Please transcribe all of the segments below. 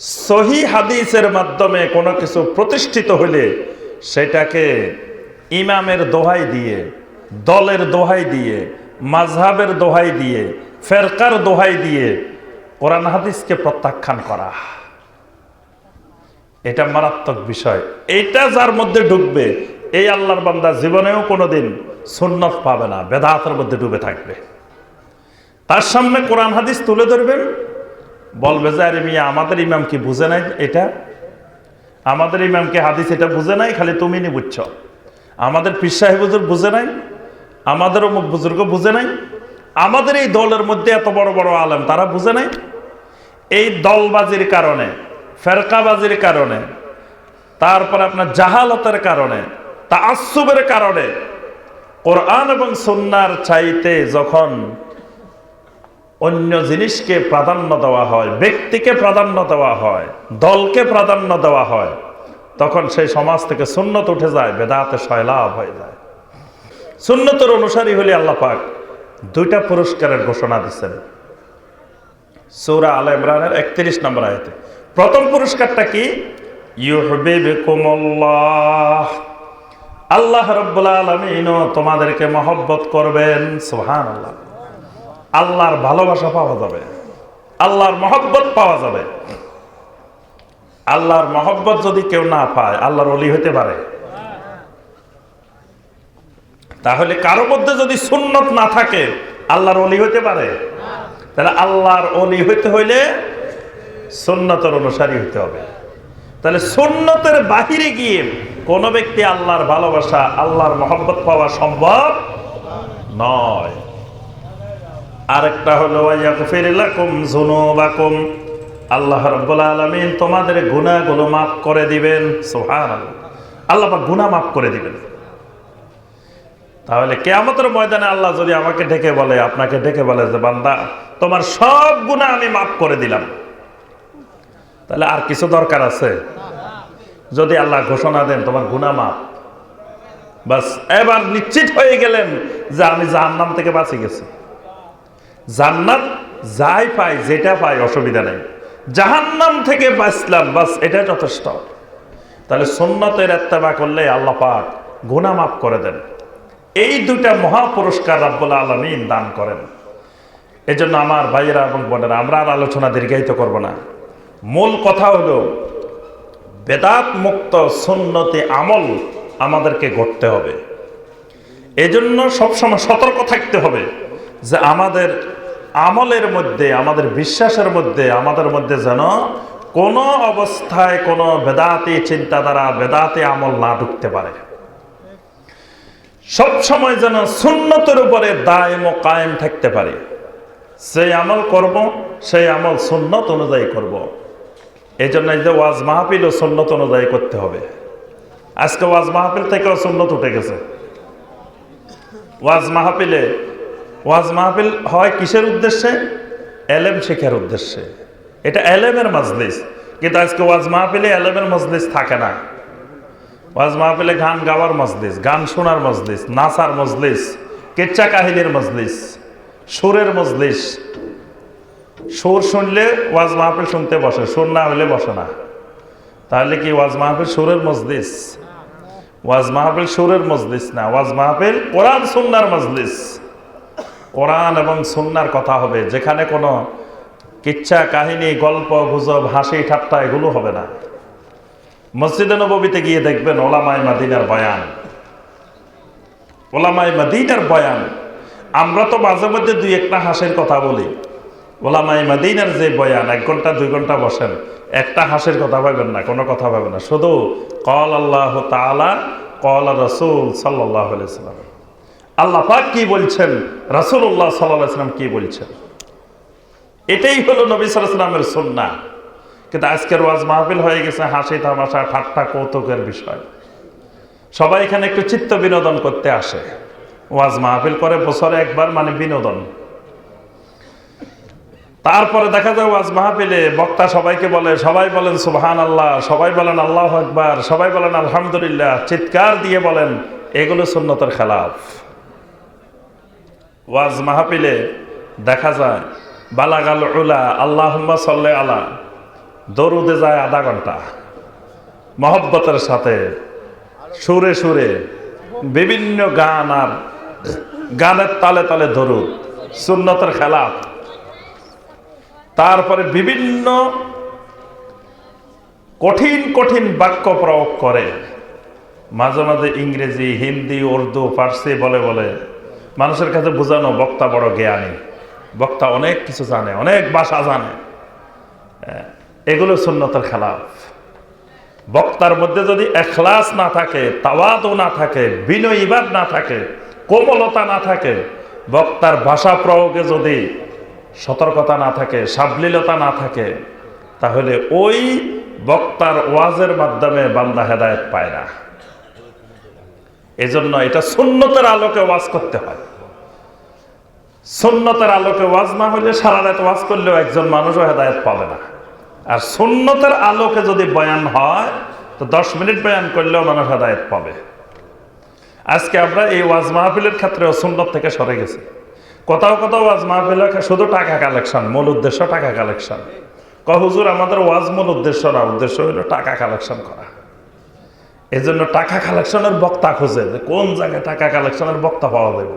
সহি হাদিসের মাধ্যমে কোনো কিছু প্রতিষ্ঠিত হলে সেটাকে ইমামের দোহাই দিয়ে, দলের দোহাই দিয়ে মাঝহাবের দোহাই দিয়ে, ফেরকার দোহাই দিয়ে কোরআন হাদিসকে প্রত্যাখ্যান করা। এটা মারাত্মক বিষয়। এটা যার মধ্যে ঢুকবে, এই আল্লাহর বান্দা জীবনেও কোনোদিন সুন্নত পাবে না বেদাতের মধ্যে ডুবে থাকবে। তার সামনে কোরআন হাদিস তুলে ধরবেন বলবে যে আরে মিয়া, আমাদের ইমাম কি বুঝে নাই এটা? আমাদের ইমামকে হাদিস এটা বুঝে নাই? খালি তুমি নি বুঝছ। আমাদের পীর সাহেব বুঝে নাই? আমাদের অমুক বুজুর্গ বুঝে নাই? আমাদের এই দলের মধ্যে এত বড় বড় আলেম, তারা বুঝে নাই? এই দলবাজির কারণে, ফেরকাবাজির কারণে, তারপর আপনার জাহালতের কারণে তা কারণে, কোরআন এবং সন্ন্যার চাইতে যখন অন্য জিনিসকে প্রাধান্য দেওয়া হয়, ব্যক্তিকে প্রাধান্য দেওয়া হয়, দলকে প্রাধান্য দেওয়া হয়, তখন সেই সমাজ থেকে সুন্নত উঠে যায়, বেদাতে সয়লাভ হয়ে যায়। সুন্নতর অনুসারী হলে আল্লাহ পাক দুইটা পুরস্কারের ঘোষণা দিচ্ছেন। সৌরা আল ইমরানের একত্রিশ নম্বর আয়তে। প্রথম পুরস্কারটা কি? আল্লাহ রব্বুল আলমিন তোমাদেরকে মহব্বত করবেন সোহান আল্লাহ আল্লাহর ভালোবাসা পাওয়া যাবে। আল্লাহর মহব্বত পাওয়া যাবে। আল্লাহর মহব্বত যদি কেউ না পায়, আল্লাহর অলি হতে পারে। তাহলে কারও মধ্যে যদি সুন্নত না থাকে, আল্লাহর অলি হতে পারে। তাহলে আল্লাহর অলি হইতে হইলে সুন্নতের অনুসারী হইতে হবে। তাহলে সুন্নতের বাহিরে গিয়ে কোন ব্যক্তি আল্লাহর ভালোবাসা, আল্লাহর মহব্বত পাওয়া সম্ভব নয়। আরেকটা হলো আল্লাহ রাব্বুল আলামিন তোমাদের গুনাহগুলো মাফ করে দিবেন। সুবহানাল্লাহ। আল্লাহ গুনাহ মাফ করে দিবেন। তাহলে কেয়ামতের ময়দানে আল্লাহ যদি আমাকে ডেকে বলে, আপনাকে ডেকে বলে যে, বান্দা, তোমার সব গুনাহ আমি মাফ করে দিলাম। তাহলে আর কিছু দরকার আছে? যদি আল্লাহ ঘোষণা দেন, তোমার গুনাহ মাফ। বাস, এবার নিশ্চিত হয়ে গেলেন যে আমি জাহান্নাম থেকে বাঁচে গেছি। জান্নাত যাই পাই যেটা পাই অসুবিধা নেই। জাহান্নাম থেকে বাঁচলাম, বাস এটা যথেষ্ট। তাহলে সুন্নতের এত্তেবা করলে আল্লাহ পাক গুনাহ মাফ করে দেন। এই দুইটা মহা পুরস্কার রাব্বুল আলমিন দান করেন। এজন্য আমার ভাইয়েরা এবং বোনেরা, আমরা আর আলোচনা দীর্ঘায়িত করব না। মূল কথা হলো, বেদাত মুক্ত সুন্নতি আমল আমাদেরকে গড়তে হবে। এজন্য সবসময় সতর্ক থাকতে হবে যে আমাদের আমলের মধ্যে, আমাদের বিশ্বাসের মধ্যে, আমাদের মধ্যে যেন কোনো অবস্থায় কোনো বেদাতি চিন্তাধারা, বেদাতি আমল না ঢুকতে পারে। সব সময় যেন সুন্নতের উপরে দায়ম ও কায়েম থাকতে পারে। সেই আমল করব, সেই আমল সুন্নত অনুযায়ী করব। এই জন্য যে ওয়াজ মাহফিল ও সুন্নত অনুযায়ী করতে হবে। আজকে ওয়াজ মাহফিল থেকেও সুন্নত উঠে গেছে। ওয়াজ মাহফিলে ওয়াজ মাহফিল হয় কিসের উদ্দেশ্যে? এলেম শেখার উদ্দেশ্যে। এটা এলেমের মজলিস, কিন্তু আজকে ওয়াজ মাহফিলে এলেমের মজলিস থাকে না। ওয়াজ মাহফিলে গান গাওয়ার মজলিস, গান শোনার মজলিস, নাচার মজলিস কেচ্চা কাহিনীর মজলিস, সুরের মজলিস। সুর শুনলে ওয়াজ মাহফিল শুনতে বসে, সুর না হলে বসে না। তাহলে কি ওয়াজ মাহফিল সুরের মজলিস? ওয়াজ মাহফিল সুরের মজলিস না, ওয়াজ মাহফিল কোরআন সুন্নার মজলিস। কোরআন এবং সুন্নার কথা হবে, যেখানে কোনো কিচ্ছা, কাহিনী, গল্প, গুজব, হাসি, ঠাট্টা, এগুলো হবে না। মসজিদে নবীতে গিয়ে দেখবেন ওলামাই মাদিনার বয়ান। ওলামাই মাদিনার বয়ান। আমরা তো মাঝে মধ্যে দুই একটা হাসির কথা বলি। ওলামাই মাদিনার যে বয়ান, এক ঘণ্টা, দুই ঘণ্টা বসেন, একটা হাসির কথা ভাবেন না, কোনো কথা ভাবেন না। শুধু কল আল্লাহ তালা কল রসুল সাল্লাহ সাল্লাম আল্লাহ পাক কি বলছেন? রাসুল্লাহ সাল্লাম কি বলছেন? এটাই হলো নবী সাল্লামের সন্না কিন্তু আজকের ওয়াজ মাহফিল হয়ে গেছে, হাসি তামাশা, ঠাট্টা, কৌতুকের বিষয়। সবাই এখানে একটু চিত্ত বিনোদন করতে আসে। ওয়াজ মাহফিল করে বছরে একবার মানে বিনোদন। তারপরে দেখা যায় ওয়াজ মাহফিলে বক্তা সবাইকে বলে, সবাই বলেন সুবহান আল্লাহ সবাই বলেন আল্লাহ আকবার, সবাই বলেন আলহামদুলিল্লাহ, চিৎকার দিয়ে বলেন, এগুলো সুন্নতের খেলাফ। ওয়াজ মাহফিলে দেখা যায়, বালাগাল উলা আল্লাহ সাল্লে আলা, দরুদে যায় আধা ঘণ্টা। মহব্বতের সাথে, সুরে সুরে, বিভিন্ন গান আর গানের তালে তালে দরুদ, সুন্নতের খেলাফ। তারপরে বিভিন্ন কঠিন কঠিন বাক্য প্রয়োগ করে, মাঝে মাঝে ইংরেজি, হিন্দি, উর্দু, ফার্সি বলে বলে মানুষের কাছে বোঝানো, বক্তা বড় জ্ঞানী। বক্তা অনেক কিছু জানে, অনেক ভাষা জানে। এগুলো সুন্নতের খেলাফ। বক্তার মধ্যে যদি এখলাস না থাকে তাওয়াদও না থাকে বিনয়ীবাদ না থাকে, কোমলতা না থাকে, বক্তার ভাষা প্রয়োগে যদি সতর্কতা না থাকে, সাবলীলতা না থাকে, তাহলে ওই বক্তার ওয়াজের মাধ্যমে বান্দা হেদায়েত পায় না। এজন্য এটা সুন্নতের আলোকে ওয়াজ করতে হয়। সুন্নতের আলোকে ওয়াজ না হলে সারা রাত ওয়াজ করলেও একজন মানুষও হেদায়ত পাবে না। আর সুন্নতের আলোকে যদি বয়ান হয়, তো দশ মিনিট বয়ান করলেও মানুষ হেদায়ত পাবে। আজকে আমরা এই ওয়াজ মাহফিলের ক্ষেত্রেও সুন্নত থেকে সরে গেছি। কোথাও কোথাও ওয়াজ মাহফিল শুধু টাকা কালেকশন, মূল উদ্দেশ্য টাকা কালেকশন। ক হুজুর, আমাদের ওয়াজ মূল উদ্দেশ্য না, উদ্দেশ্য হলো টাকা কালেকশন করা। এই জন্য টাকা কালেকশনের বক্তা খোঁজে যে কোন জায়গায় টাকা কালেকশনের বক্তা পাওয়া যাবে।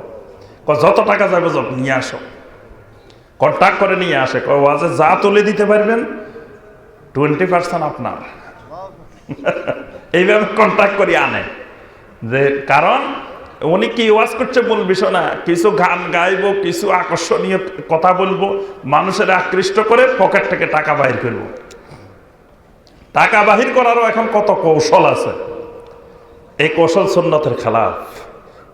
যত টাকা যাবে, যত, নিয়ে আসো। কন্ট্যাক্ট করে নিয়ে আসে। ওয়াজে যা তুলে দিতে পারবেন টোয়েন্টি পার্সেন্ট আপনার। এইভাবে কন্ট্যাক্ট করে আনে। যে, কারণ উনি কি ওয়াজ করছে মূল বিষয় না, কিছু গান গাইবো, কিছু আকর্ষণীয় কথা বলব, মানুষের আকৃষ্ট করে পকেট থেকে টাকা বাহির করব। টাকা বাহির করারও এখন কত কৌশল আছে। এই কৌশল সুন্নতের খেলাফ।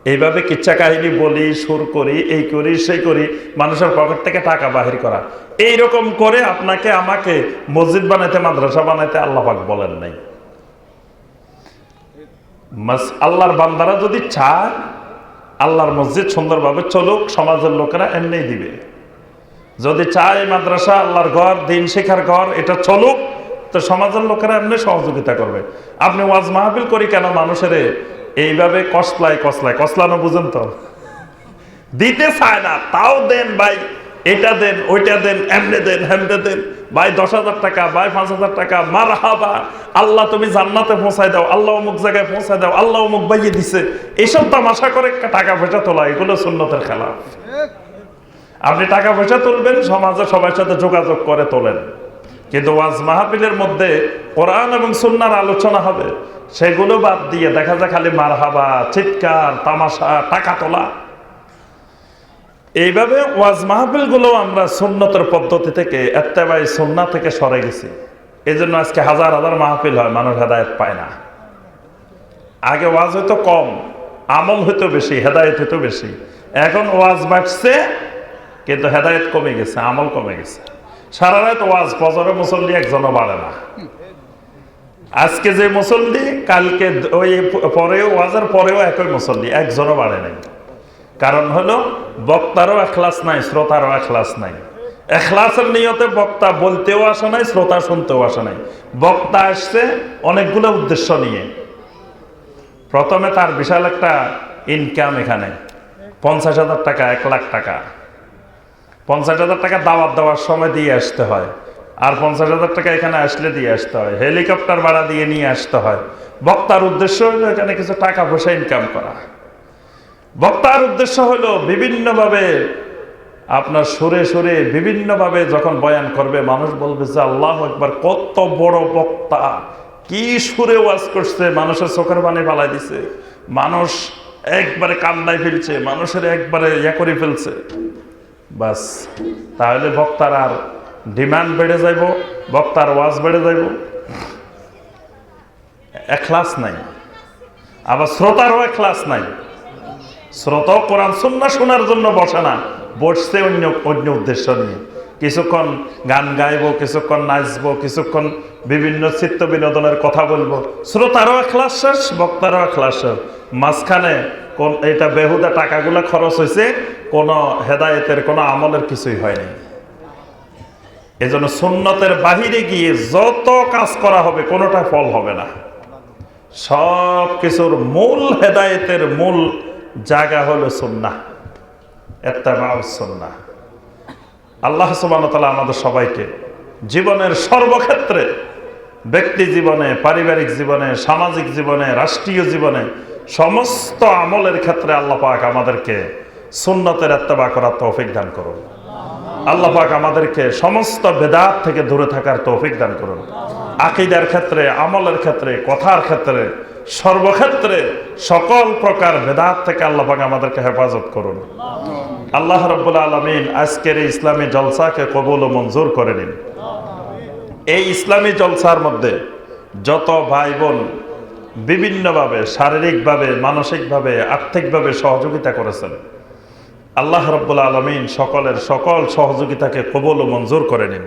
এইভাবে কিচ্ছা কাহিনী বলি, সুর করি, এই করি, সেই করি, মানুষের পকেট থেকে টাকা বাহির করা। এই রকম করে আপনাকে আমাকে মসজিদ বানাইতে, মাদ্রাসা বানাইতে আল্লাহাক বলেন নাই। আল্লাহর বান্দারা যদি চায়, আল্লাহর মসজিদ সুন্দরভাবে চলুক, সমাজের লোকেরা এমনি দিবে। যদি চায় মাদ্রাসা, আল্লাহর ঘর, দিন শেখার ঘর, এটা চলুক তো সমাজের লোকেরা এমনি সহযোগিতা করবে। আপনি ওয়াজ মাহফিল করি কেন মানুষের এইভাবে কসলাই কসলাই কসলানো বুঝেন তো? দিতে চায় না, তাও দেন ভাই। এটা দেন, ওইটা দেন, এমনে দেন হেমনে দেন। ভাই, দশ হাজার টাকা, ভাই, পাঁচ হাজার টাকা মার হাবা আল্লাহ তুমি জান্নাতে পৌঁছায় দাও, আল্লাহ অমুক জায়গায় পৌঁছায় দাও, আল্লাহ অমুক বাইয়ে দিছে। এইসব তামাশা করে টাকা পয়সা তোলা, এগুলো সুন্নতের খেলা আপনি টাকা পয়সা তুলবেন সমাজে সবার সাথে যোগাযোগ করে তোলেন। কিন্তু ওয়াজ মাহফিলের মধ্যে কোরআন এবং সুন্নার আলোচনা হবে, সেগুলো বাদ দিয়ে দেখা যায় খালি মারহাবা, চিৎকার, তামাশা, টাকা তোলা। এইভাবে ওয়াজ মাহফিলগুলো আমরা সুন্নতের পদ্ধতি থেকে, এত্তেবাই সুন্না থেকে সরে গেছি। এই জন্য আজকে হাজার হাজার মাহফিল হয়, মানুষ হেদায়ত পায় না। আগে ওয়াজ হয়তো কম, আমল হইতো বেশি, হেদায়ত হইতো বেশি। এখন ওয়াজ বাড়ছে, কিন্তু হেদায়ত কমে গেছে, আমল কমে গেছে। সারা রাত ওয়াজ, ফজরে মুসল্লি একজনও বাড়ে না। আজকে যে মুসল্লি, কালকে ওই পরেও, ওয়াজের পরেও একই মুসল্লি, একজনও বাড়ে নাই। কারণ হলো, বক্তারও এখলাস নাই, শ্রোতারও এখলাস নাই। এখলাসের নিয়তে বক্তা বলতেও আসে নাই, শ্রোতা শুনতেও আসে নাই। বক্তা আসছে অনেকগুলো উদ্দেশ্য নিয়ে। প্রথমে তার বিশাল একটা ইনকাম এখানে, পঞ্চাশ হাজার টাকা, এক লাখ টাকা। পঞ্চাশ হাজার টাকা দাওয়াত দেওয়ার সময় দিয়ে আসতে হয়। আর পঞ্চাশ হাজার টাকা এখানে আসলে দিয়ে আসতে হয়। হেলিকপ্টার ভাড়া দিয়ে নিয়ে আসতে হয়। বক্তার উদ্দেশ্য হলো এখানে কিছু টাকা পয়সা ইনকাম করা। বক্তার উদ্দেশ্য হলো বিভিন্নভাবে আপনার সুরে সুরে বিভিন্নভাবে যখন বয়ান করবে, মানুষ বলবে যে আল্লাহ একবার কত বড় বক্তা। কি সুরে ওয়াজ করছে, মানুষের চোখের পানি ফালাই দিছে। মানুষ একবারে কান্দায় ফেলছে, মানুষের একবারে ইয়া করে ফেলছে। বাস। তাহলে বক্তার আর ডিমান্ড বেড়ে যাইব, বক্তার ওয়াজ বেড়ে যাইব। এখলাস নাই। আবার শ্রোতারও এখলাস নাই। শ্রোতাও কোরআন সুন্না শোনার জন্য বসে না, বসছে অন্য অন্য উদ্দেশ্য নিয়ে। কিছুক্ষণ গান গাইব, কিছুক্ষণ নাচব, কিছুক্ষণ বিভিন্ন চিত্ত বিনোদনের কথা বলব। শ্রোতারও এখলাস শেষ, বক্তারও এখলাস শেষ। মাঝখানে কোন এটা বেহুদা টাকাগুলো খরচ হয়েছে কোনো হেদায়েতের, কোনো আমলের কিছুই হয়নি। এজন্য সুন্নতের বাহিরে গিয়ে যত কাজ করা হবে, কোনোটা ফল হবে না। সব কিছুর মূল হেদায়েতের মূল জায়গা হলো সুন্না এত্তাবাউ সুন্না আল্লাহ তাআলা আমাদের সবাইকে জীবনের সর্বক্ষেত্রে ব্যক্তি জীবনে, পারিবারিক জীবনে, সামাজিক জীবনে, রাষ্ট্রীয় জীবনে সমস্ত আমলের ক্ষেত্রে আল্লাহ পাক আমাদেরকে সুন্নতের এত্তেবা করার তৌফিক দান করুন। আল্লাহ পাক আমাদেরকে সমস্ত বেদাত থেকে দূরে থাকার তৌফিক দান করুন। আকিদার ক্ষেত্রে, আমলের ক্ষেত্রে, কথার ক্ষেত্রে, সর্বক্ষেত্রে সকল প্রকার বেদাত থেকে আল্লাহ পাক আমাদেরকে হেফাজত করুন। আল্লাহ রব্বুল আলমিন আজকের এই ইসলামী জলসাকে কবুল ও মঞ্জুর করে নিন। এই ইসলামী জলসার মধ্যে যত ভাই বোন বিভিন্নভাবে, শারীরিকভাবে, মানসিকভাবে, আর্থিকভাবে সহযোগিতা করেছেন। আল্লাহ রব্বুল আলমিন সকলের সকল সহযোগিতাকে কবল ও মঞ্জুর করে নিন।